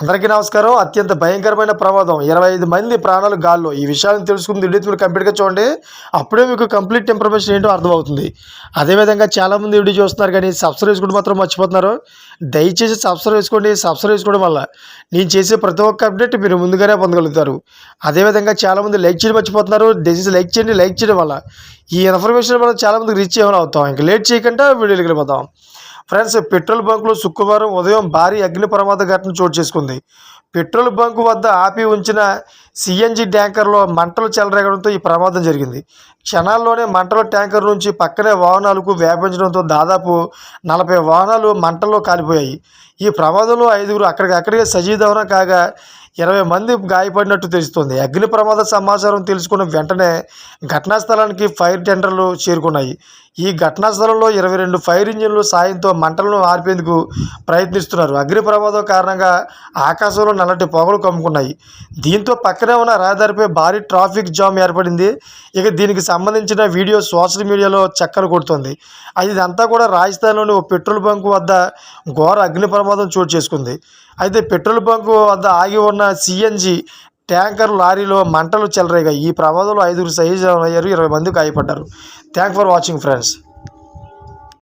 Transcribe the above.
అందరికీ నమస్కారం. అత్యంత భయంకరమైన ప్రమాదం. ఇరవై ఐదు మంది ప్రాణాలు గాల్లో. ఈ విషయాన్ని తెలుసుకుని వీడియో మీరు కంప్లీట్గా చూడండి. అప్పుడే మీకు కంప్లీట్ ఇన్ఫర్మేషన్ ఏంటో అర్థమవుతుంది. అదేవిధంగా చాలామంది వీడియో చూస్తున్నారు కానీ సబ్స్క్రైబ్ చేసుకుంటే మాత్రం మర్చిపోతున్నారు. దయచేసి సబ్స్క్రైబ్ చేసుకోండి. సబ్స్క్రైబ్ చేసుకోవడం వల్ల నేను చేసే ప్రతి ఒక్క అప్డేట్ మీరు ముందుగానే పొందగలుగుతారు. అదేవిధంగా చాలామంది లైక్ చేయడం మర్చిపోతున్నారు. దయచేసి లైక్ చేయండి. లైక్ చేయడం వల్ల ఈ ఇన్ఫర్మేషన్ మనం చాలామందికి రీచ్ ఏమైనా అవుతాం. ఇంకా లేట్ చేయకుండా వీడియోకి వెళ్ళిపోతాం. ఫ్రెండ్స్ పెట్రోల్ బంకులో శుక్రవారం ఉదయం భారీ అగ్ని ప్రమాద ఘటన చోటు చేసుకుంది. పెట్రోల్ బంకు వద్ద ఆపి ఉంచిన సిఎన్జి ట్యాంకర్లో మంటలు చెలరేగడంతో ఈ ప్రమాదం జరిగింది. క్షణాల్లోనే మంటల ట్యాంకర్ నుంచి పక్కనే వాహనాలకు వ్యాపించడంతో దాదాపు నలభై వాహనాలు మంటల్లో కాలిపోయాయి. ఈ ప్రమాదంలో ఐదుగురు అక్కడికక్కడికే సజీదవనం కాగా ఇరవై మంది గాయపడినట్టు తెలుస్తోంది. అగ్ని ప్రమాద సమాచారం తెలుసుకున్న వెంటనే ఘటనా స్థలానికి ఫైర్ టెండర్లు చేరుకున్నాయి. ఈ ఘటనా స్థలంలో ఇరవై రెండు ఫైర్ ఇంజిన్లు సాయంతో మంటలను ఆర్పేందుకు ప్రయత్నిస్తున్నారు. అగ్ని ప్రమాదం కారణంగా ఆకాశంలో నల్లటి పొగలు కమ్ముకున్నాయి. దీంతో పక్కనే ఉన్న రహదారిపై భారీ ట్రాఫిక్ జామ్ ఏర్పడింది. ఇక దీనికి సంబంధించిన వీడియో సోషల్ మీడియాలో చక్కలు కొడుతుంది. అది ఇదంతా కూడా రాజస్థాన్లోని ఓ పెట్రోల్ బంక్ వద్ద ఘోర అగ్ని ప్రమాదం చోటు చేసుకుంది. అయితే పెట్రోల్ బంకు వద్ద ఆగి ఉన్న సిఎన్జి ట్యాంకర్ లారీలో మంటలు చెలరేగాయి. ఈ ప్రమాదంలో ఐదుగురు సహజ అయ్యారు ఇరవై మంది గాయపడ్డారు. Thank for watching friends.